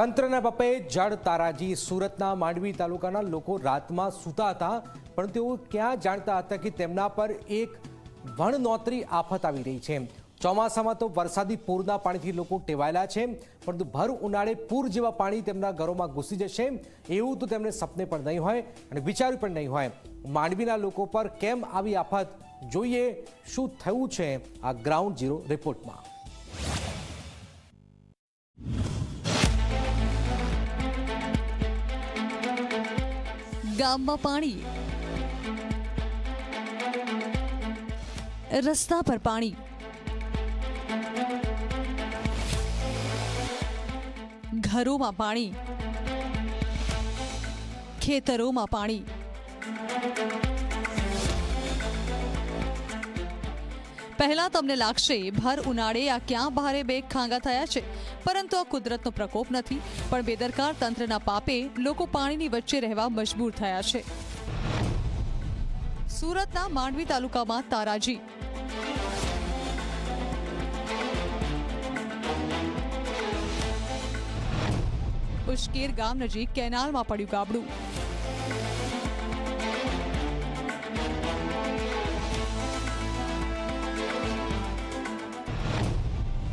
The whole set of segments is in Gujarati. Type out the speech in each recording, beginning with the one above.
તંત્રના પપ્પે જળ તારાજી સુરતના માંડવી તાલુકાના લોકો રાતમાં સૂતા હતા, પણ તેઓ ક્યાં જાણતા હતા કે તેમના પર એક વણનોતરી આફત આવી રહી છે. ચોમાસામાં તો વરસાદી પૂરના પાણીથી લોકો ટેવાયેલા છે, પરંતુ ભર ઉનાળે પૂર જેવા પાણી તેમના ઘરોમાં ઘૂસી જશે, એવું તો તેમને સપને પણ નહીં હોય અને વિચાર્યું પણ નહીં હોય. માંડવીના લોકો પર કેમ આવી આફત જોઈએ, શું થયું છે? આ ગ્રાઉન્ડ ઝીરો રિપોર્ટમાં. ગામમાં પાણી. રસ્તા પર પાણી. ઘરોમાં પાણી. ખેતરોમાં પાણી. પહેલા તમને લાગશે, ભર ઉનાળે આ ક્યાં ભારે બેગ ખાંગા થયા છે? પરંતુ આ કુદરતનો પ્રકોપ નથી. પણ બેદરકાર તંત્રના પાપે લોકો પાણીની વચ્ચે રહેવા મજબૂર થયા છે. સુરતના માંડવી તાલુકામાં તારાજી. ઉશ્કેર ગામ નજીક કેનાલમાં પડ્યું ગાબડું.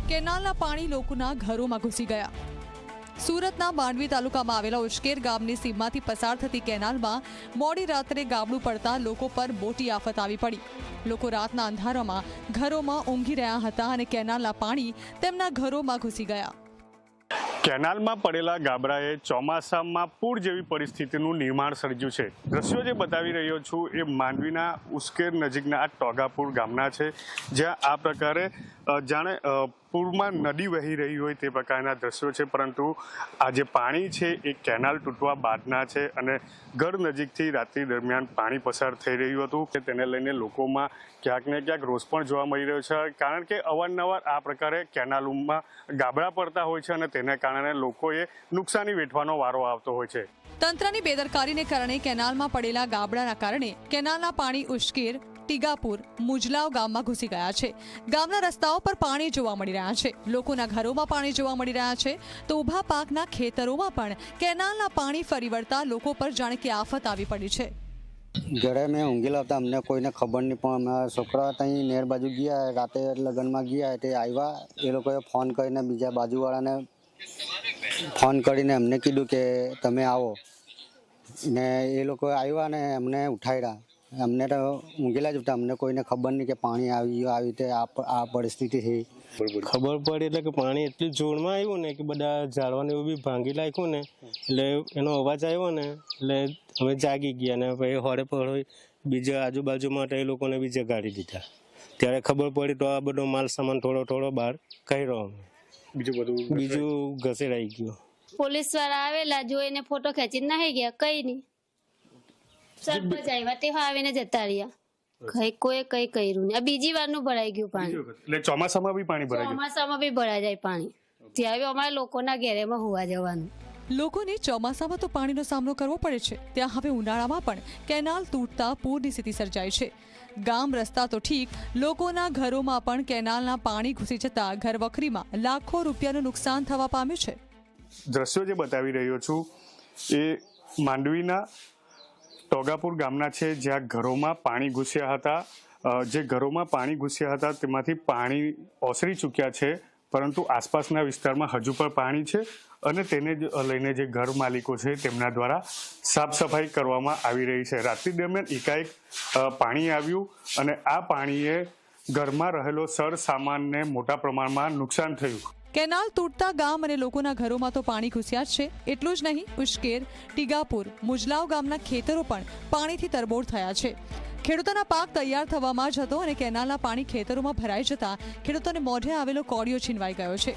કેનાલના પાણી લોકોના ઘરોમાં ઘૂસી ગયા. સુરતના માંડવી તાલુકામાં આવેલા ઉશ્કેર ગામની સીમમાંથી પસાર થતી કેનાલમાં મોડી રાત્રે ગાબડું પડતા લોકો પર મોટી આફત આવી પડી. લોકો રાતના અંધારામાં ઘરોમાં ઊંઘી રહ્યા હતા અને કેનાલના પાણી તેમના ઘરોમાં ઘૂસી ગયા. કેનાલમાં પડેલા ગાબડાએ ચોમાસામાં પૂર જેવી પરિસ્થિતિનું નિર્માણ સર્જ્યું છે. દ્રશ્યો જે બતાવી રહ્યો છું એ માંડવીના ઉશ્કેર નજીકના આ ટોગાપુર ગામના છે. જ્યાં આ પ્રકારે જાણે પૂરમાં નદી વહી રહી હોય તે પ્રકારના દ્રશ્યો છે, પરંતુ આ જે પાણી છે એ કેનાલ તૂટવા બાદના છે અને ઘર નજીકથી રાત્રિ દરમિયાન પાણી પસાર થઈ રહ્યું હતું કે તેને લઈને લોકોમાં ક્યાંક ને ક્યાંક રોષ પણ જોવા મળી રહ્યો છે. કારણ કે અવારનવાર આ પ્રકારે કેનાલોમાં ગાબડા પડતા હોય છે અને તેને કારણે લોકોએ નુકસાની વેઠવાનો વારો આવતો હોય છે. તંત્રની બેદરકારીને કારણે કેનાલમાં પડેલા ગાબડાના કારણે કેનાલના પાણી ઉશ્કેર ટીગાપુર, મુજલાવ ગામમાં ઘૂસી ગયા છે. ગામના રસ્તાઓ પર પાણી જોવા મળી રહ્યા છે. લોકોના ઘરોમાં પાણી જોવા મળી રહ્યા છે. તો ઊભા પાકના ખેતરોમાં પણ કેનાલના પાણી ફરી વળતા લોકો પર જાણે કે આફત આવી પડી છે. ઘરે મેં ઊંઘેલા હતા અમને કોઈને ખબર નહીં, પણ અમારા છોકરા ત્યાં નેર બાજુ ગયા, રાતે લગ્નમાં ગયા, તે આવ્યા. એ લોકોએ ફોન કરીને બીજા બાજુવાળાને ફોન કરીને અમને કીધું કે, તમે આવો. ને એ લોકો આવ્યા ને અમને ઉઠાડ્યા અમને તો ઊંઘેલા જ હતા. અમને કોઈને ખબર નહીં કે પાણી આવી ગયું આવી રીતે આ પરિસ્થિતિ થઈ ખબર પડી એટલે કે પાણી એટલું જોરમાં આવ્યું ને કે બધા ઝાડવાને એવું બી ભાંગી નાખ્યું ને એટલે એનો અવાજ આવ્યો ને એટલે હવે જાગી ગયા ને પછી હોડે પર બીજા આજુબાજુમાં એ લોકોને બી જગાડી દીધા. ત્યારે ખબર પડી તો આ બધો માલ સામાન થોડો થોડો બહાર કર્યો અમે. બીજું બધું બીજું ઘસેડાઈ ગયું. પોલીસવાળા આવેલા જોઈને ફોટો ખેંચીને નાહી ગયા કઈ નહીં. સરપંચ આવ્યા તે આવીને જતા રહ્યા. કઈ કોઈ કઈ કર્યું નહીં. આ બીજી વારનું ભરાઈ ગયું પાણી. એટલે ચોમાસામાં બી પાણી ભરાય ચોમાસામાં બી ભરાઈ જાય પાણી. ત્યારે અમારા લોકોના ઘેરેમાં હોવા જવાનું. લોકોને ચોમાસામાં તો પાણીનો સામનો કરવો પડે છે. ત્યાં હવે ઉનાળામાં પણ કેનાલ તૂટતા પૂરની સ્થિતિ સર્જાય છે. ગામ રસ્તા તો ઠીક. લોકોના ઘરોમાં પણ કેનાલના પાણી ઘૂસી જતા ઘરવખરીમાં લાખો રૂપિયાનું નુકસાન થવા પામ્યું છે. દ્રશ્યો જે બતાવી રહ્યો છું એ માંડવીના ટોગાપુર ગામના છે, જ્યાં ઘરોમાં પાણી ઘૂસ્યા હતા. જે ઘરોમાં પાણી ઘૂસ્યા હતા, તેમાંથી પાણી ઓસરી ચૂક્યા છે, પરંતુ આસપાસના વિસ્તારમાં હજુ પણ પાણી છે અને તેને લઈને જે ઘર માલિકો છે, તેમના દ્વારા સાફ સફાઈ કરવામાં આવી રહી છે. રાત્રિ દરમિયાન એકાએક પાણી આવ્યું અને આ પાણીએ ઘરમાં રહેલો સર સામાનને મોટા પ્રમાણમાં નુકસાન થયું. કેનાલ તૂટતા ગામ અને લોકોના ઘરોમાં તો પાણી ઘૂસ્યા જ છે. એટલું જ નહીં, ઉશ્કેર, ટીગાપુર, મુજલાવ ગામના ખેતરો પણ પાણીથી તરબોળ થયા છે. ખેડૂતોના પાક તૈયાર થવામાં જ હતો અને કેનાલના પાણી ખેતરોમાં ભરાઈ જતા ખેડૂતોને મોઢે આવેલો કોળિયો છીનવાઈ ગયો છે.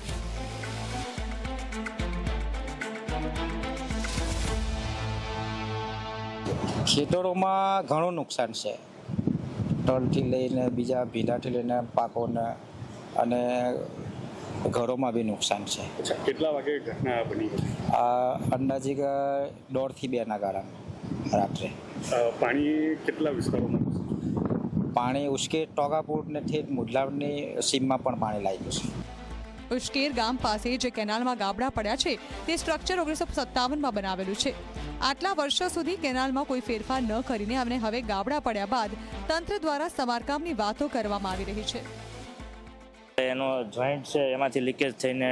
ખેતરોમાં ઘણું નુકસાન છે. તળથી લઈને બીજા ભીલાથી લઈને પાકોને અને ઘરોમાં બી નુકસાન છે. અચ્છા કેટલા વાગે ઘટના બની આ અંદાજે દોઢથી બેના ગાળા રાત્રે. પાણી કેટલા વિસ્તારોમાં પાણી ઉશ્કેર ટોગાપુર ને ઠેઠ મુદલાવની સીમમાં પણ પાણી લાગ્યું છે. ઉશ્કેર ગામ પાસે જે કેનાલમાં ગાબડા પડ્યા છે તે સ્ટ્રક્ચર ઓગણીસો સત્તાવનમાં બનાવેલું છે. આટલા વર્ષો સુધી કેનાલમાં કોઈ ફેરફાર ન કરીને અને હવે ગાબડા પડ્યા બાદ તંત્ર દ્વારા સમારકામની વાતો કરવામાં આવી રહી છે. એનો જોઈન્ટ છે, એમાંથી લીકેજ થઈને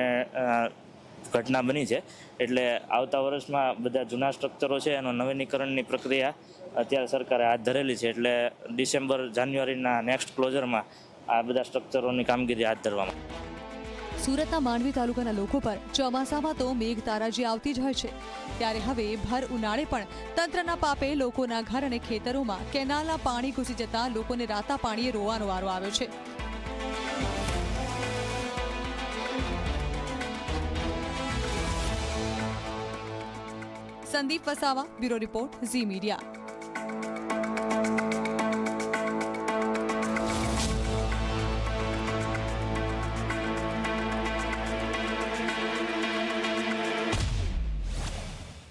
ઘટના બની છે. એટલે આવતા વર્ષમાં બધા જૂના સ્ટ્રક્ચરો છે, એનો નવીનીકરણની પ્રક્રિયા અત્યારે સરકારે હાથ ધરેલી છે. એટલે ડિસેમ્બર, જાન્યુઆરીના નેક્સ્ટ ક્લોઝરમાં આ બધા સ્ટ્રક્ચરોની કામગીરી હાથ ધરવામાં. સુરતના માંડવી તાલુકાના લોકો પર ચોમાસામાં તો મેઘ તારાજી આવતી જ હોય છે. ત્યારે હવે ભર ઉનાળે પણ તંત્રના પાપે લોકોના ઘર અને ખેતરોમાં કેનાલના પાણી ઘૂસી જતા લોકોને રાતા પાણીએ રોવાનો વારો આવ્યો છે. Sandeep Vasava bureau report Zee media.